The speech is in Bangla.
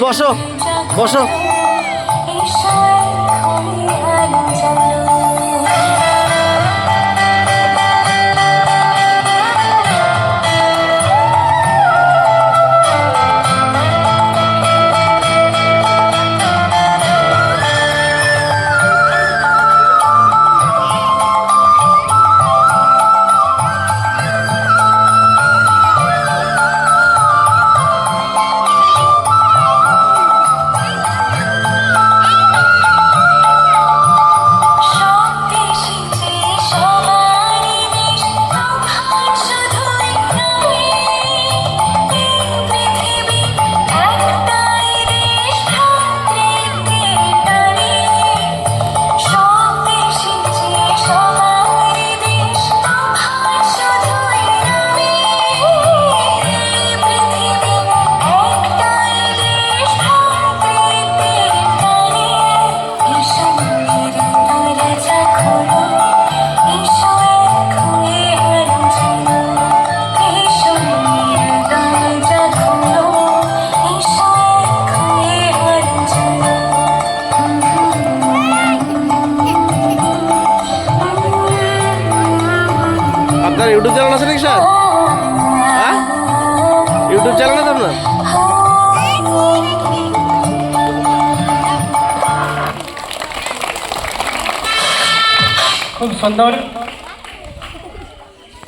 没报社，报。ইউটিউব চ্যানেল আছে নাকি স্যার? হ্যাঁ? ইউটিউব চ্যানেল আছে আপনার? খুব সুন্দর